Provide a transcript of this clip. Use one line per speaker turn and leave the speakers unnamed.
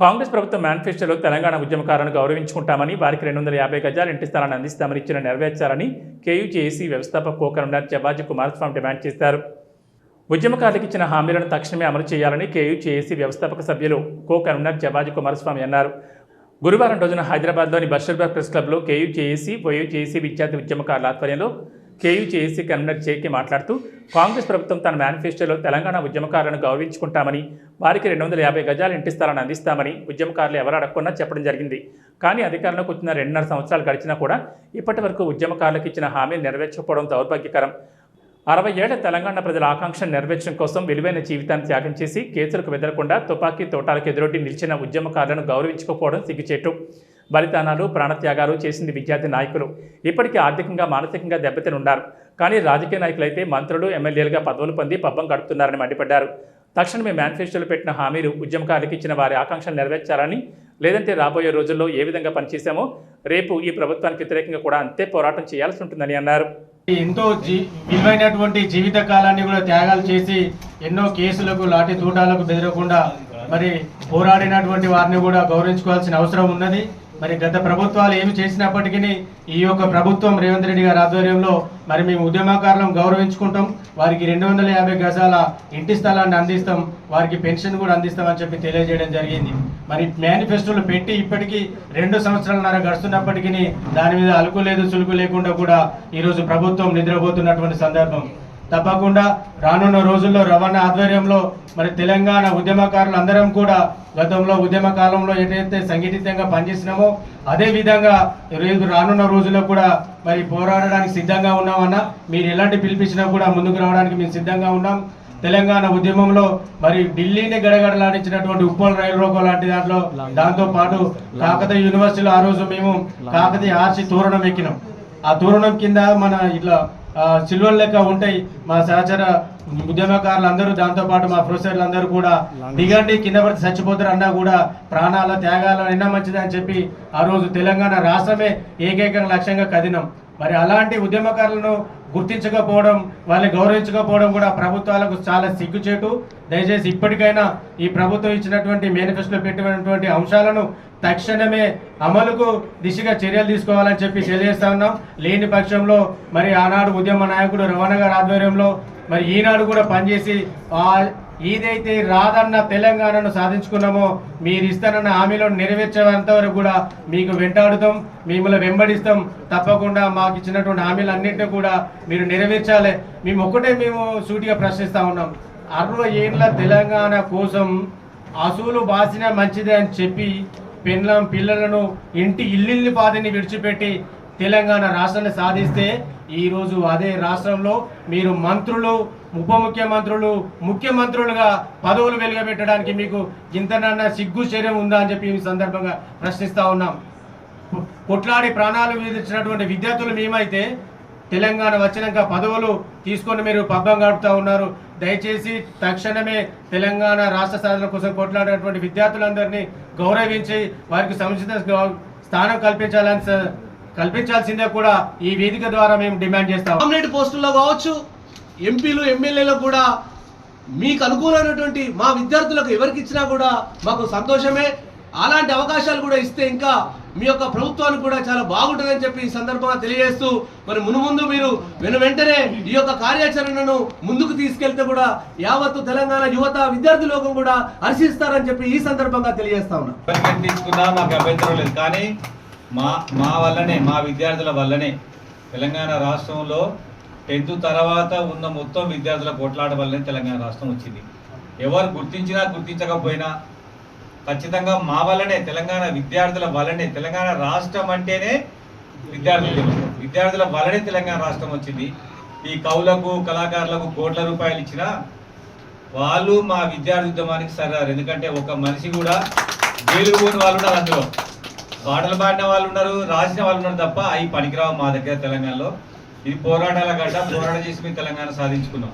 కాంగ్రెస్ ప్రభుత్వం మేనిఫెస్టోలో తెలంగాణ ఉద్యమకారులను గౌరవించుకుంటామని వారికి రెండు వందల యాభై గజాలు ఇంటి స్థలాన్ని అందిస్తామని ఇచ్చిన నెరవేర్చాలని కేయూజేఏసీ వ్యవస్థాపక కోకరండార్ జబాజీ కుమారస్వామి డిమాండ్ చేశారు. ఉద్యమకారులకు ఇచ్చిన హామీలను తక్షణమే అమలు చేయాలని కేయూజేఏసీ వ్యవస్థాపక సభ్యులు కో కన్వీనర్ జబాజీ కుమారస్వామి అన్నారు. గురువారం రోజున హైదరాబాద్లోని బషర్బాగ్ ప్రెస్ క్లబ్లో కేయూజేఏసీ వైయూజేఏసీ విద్యార్థి ఉద్యమకారుల ఆధ్వర్యంలో కేయూజేఏసీ కన్వీనర్ చేకి మాట్లాడుతూ కాంగ్రెస్ ప్రభుత్వం తన మేనిఫెస్టోలో తెలంగాణ ఉద్యమకారులను గౌరవించుకుంటామని వారికి రెండు వందల యాభై గజాలు ఇంటి స్థలాన్ని అందిస్తామని ఉద్యమకారులు ఎవరు అడగకుండా చెప్పడం జరిగింది. కానీ అధికారంలోకి వచ్చిన రెండున్నర సంవత్సరాలు గడిచినా కూడా ఇప్పటి వరకు ఉద్యమకారులకు ఇచ్చిన హామీలు నెరవేర్చకపోవడం దౌర్భాగ్యకరం. అరవై ఏళ్ళ తెలంగాణ ప్రజల ఆకాంక్షను నెరవేర్చడం కోసం విలువైన జీవితాన్ని త్యాగం చేసి కేసులకు వెదలకుండా తుపాకీ తోటాలకు ఎదురొడ్డి నిలిచిన ఉద్యమకారులను గౌరవించకపోవడం సిగ్గుచేటు. బలిదానాలు ప్రాణత్యాగాలు చేసింది విద్యార్థి నాయకులు. ఇప్పటికీ ఆర్థికంగా మానసికంగా దెబ్బతిని ఉన్నారు కానీ రాజకీయ నాయకులైతే మంత్రులు ఎమ్మెల్యేలుగా పదవులు పొంది పబ్బం గడుపుతున్నారని మండిపడ్డారు. తక్షణమే మేనిఫెస్టోలో పెట్టిన హామీలు ఉద్యమకారులకు ఇచ్చిన వారి ఆకాంక్షలు నెరవేర్చాలని లేదంటే రాబోయే రోజుల్లో ఏ విధంగా పనిచేశామో రేపు ఈ ప్రభుత్వానికి వ్యతిరేకంగా కూడా అంతే పోరాటం చేయాల్సి ఉంటుందని అన్నారు.
ఎంతో జీ విలువైనటువంటి జీవిత కాలాన్ని కూడా త్యాగాలు చేసి ఎన్నో కేసులకు లాఠీ తూటాలకు బెదరకుండా మరి పోరాడినటువంటి వారిని కూడా గౌరవించుకోవాల్సిన అవసరం ఉన్నది. మరి గత ప్రభుత్వాలు ఏమి చేసినప్పటికీ ఈ యొక్క ప్రభుత్వం రేవంత్ రెడ్డి గారి ఆధ్వర్యంలో మరి మేము ఉద్యమకారులను గౌరవించుకుంటాం. వారికి రెండు వందల యాభై గజాల ఇంటి స్థలాన్ని అందిస్తాం. వారికి పెన్షన్ కూడా అందిస్తామని చెప్పి తెలియజేయడం జరిగింది. మరి మేనిఫెస్టోలు పెట్టి ఇప్పటికీ రెండు సంవత్సరాలన్నర గడుస్తున్నప్పటికీ దాని మీద అలుకు లేదు చులుకు లేకుండా కూడా ఈరోజు ప్రభుత్వం నిద్రపోతున్నటువంటి సందర్భం. తప్పకుండా రానున్న రోజుల్లో రవాణా ఆధ్వర్యంలో మరి తెలంగాణ ఉద్యమకారులు అందరం కూడా గతంలో ఉద్యమ కాలంలో ఏదైతే సంఘటితంగా పనిచేసినామో అదే విధంగా రేపు రానున్న రోజుల్లో కూడా మరి పోరాడడానికి సిద్ధంగా ఉన్నామన్నా మీరు ఎలాంటి పిలిపించినా కూడా ముందుకు రావడానికి మేము సిద్ధంగా ఉన్నాం. తెలంగాణ ఉద్యమంలో మరి ఢిల్లీని గడగడలాడించినటువంటి ఉప్పల్ రైలు రోకో లాంటి దాంట్లో దాంతో పాటు కాకతీయ యూనివర్సిటీలో ఆ రోజు మేము కాకతీయ ఆర్సి తోరణం ఎక్కినాం. ఆ తోరణం కింద మన ఇట్లా సిల్వర్ లెక్క ఉంటాయి. మా సహచర ఉద్యమకారులు అందరూ దాంతో పాటు మా ప్రొఫెసర్లు అందరూ కూడా దిగండి కింద పడితే చచ్చిపోతారు అన్నా కూడా ప్రాణాల త్యాగాలు అయినా మంచిది అని చెప్పి ఆ రోజు తెలంగాణ రాష్ట్రమే ఏకైక లక్ష్యంగా కదినాం. మరి అలాంటి ఉద్యమకారులను గుర్తించకపోవడం వాళ్ళని గౌరవించకపోవడం కూడా ప్రభుత్వాలకు చాలా సిగ్గుచేటు. దయచేసి ఇప్పటికైనా ఈ ప్రభుత్వం ఇచ్చినటువంటి మేనిఫెస్టోలో పెట్టినటువంటి అంశాలను తక్షణమే అమలుకు దిశగా చర్యలు తీసుకోవాలని చెప్పి తెలియజేస్తా ఉన్నాం. లేని పక్షంలో మరి ఆనాడు ఉద్యమ నాయకుడు రవాణా గారి ఆధ్వర్యంలో మరి ఈనాడు కూడా పనిచేసి ఆ ఏదైతే రాదన్న తెలంగాణను సాధించుకున్నామో మీరు ఇస్తానన్న హామీలో నెరవేర్చేంత వరకు కూడా మీకు వెంటాడుతాం మిమ్మల్ని వెంబడిస్తాం. తప్పకుండా మాకు ఇచ్చినటువంటి హామీలన్నింటినీ కూడా మీరు నెరవేర్చాలి. మేము ఒక్కటే మేము సూటిగా ప్రశ్నిస్తా ఉన్నాం. అరవై ఏళ్ళ తెలంగాణ కోసం అసూలు బాసిన మంచిదే అని చెప్పి పెన్లం పిల్లలను ఇంటి ఇల్లిల్లి పాదిని విడిచిపెట్టి తెలంగాణ రాష్ట్రాన్ని సాధిస్తే ఈరోజు అదే రాష్ట్రంలో మీరు మంత్రులు ఉప ముఖ్యమంత్రులు ముఖ్యమంత్రులుగా పదవులు వెలుగబెట్టడానికి మీకు ఇంతనన్నా సిగ్గు శరీరం ఉందా అని చెప్పి ఈ సందర్భంగా ప్రశ్నిస్తా ఉన్నాం. కొట్లాడి ప్రాణాలు విధించినటువంటి విద్యార్థులు మేమైతే తెలంగాణ వచ్చినాక పదవులు తీసుకొని మీరు పబ్బం గడుపుతా ఉన్నారు. దయచేసి తక్షణమే తెలంగాణ రాష్ట్ర సాధన కోసం కొట్లాడినటువంటి విద్యార్థులందరినీ గౌరవించి వారికి సముచిత స్థానం కల్పించాలని కల్పించాల్సిందే కూడా ఈ వేదిక ద్వారా మేము డిమాండ్ చేస్తాం.
నామినేట్ పోస్టుల్లో కావచ్చు ఎంపీలు ఎమ్మెల్యేలకు కూడా మీకు అనుకూలమైనటువంటి మా విద్యార్థులకు ఎవరికి ఇచ్చినా కూడా మాకు సంతోషమే. అలాంటి అవకాశాలు కూడా ఇస్తే ఇంకా మీ యొక్క ప్రభుత్వానికి కూడా చాలా బాగుంటుందని చెప్పి ఈ సందర్భంగా తెలియజేస్తూ మరి మునుముందు మీరు వెను వెంటనే ఈ యొక్క కార్యాచరణను ముందుకు తీసుకెళ్తే కూడా యావత్తు తెలంగాణ యువత విద్యార్థి లోకం కూడా హర్షిస్తారని చెప్పి ఈ సందర్భంగా తెలియజేస్తా ఉన్నా.
మాకు అభ్యంతరం లేదు. కానీ మా మా వల్లనే మా విద్యార్థుల వల్లనే తెలంగాణ రాష్ట్రంలో టెన్త్ తర్వాత ఉన్న మొత్తం విద్యార్థుల కొట్లాట వల్లనే తెలంగాణ రాష్ట్రం వచ్చింది. ఎవరు గుర్తించినా గుర్తించకపోయినా ఖచ్చితంగా మా వల్లనే తెలంగాణ విద్యార్థుల వల్లనే తెలంగాణ రాష్ట్రం అంటేనే విద్యార్థులు విద్యార్థుల వల్లనే తెలంగాణ రాష్ట్రం వచ్చింది. ఈ కవులకు కళాకారులకు కోట్ల రూపాయలు ఇచ్చినా వాళ్ళు మా విద్యార్థి ఉద్యమానికి సరారు ఎందుకంటే ఒక మనిషి కూడా జైలుకు పోని వాళ్ళు ఉన్నారు అందులో. పాటలు పాడిన వాళ్ళు ఉన్నారు రాసిన వాళ్ళు ఉన్నారు తప్ప అవి పనికిరావు మా దగ్గర తెలంగాణలో. ఈ పోరాటాల గడ్డ పోరాటం చేసి మేము తెలంగాణ సాధించుకున్నాం.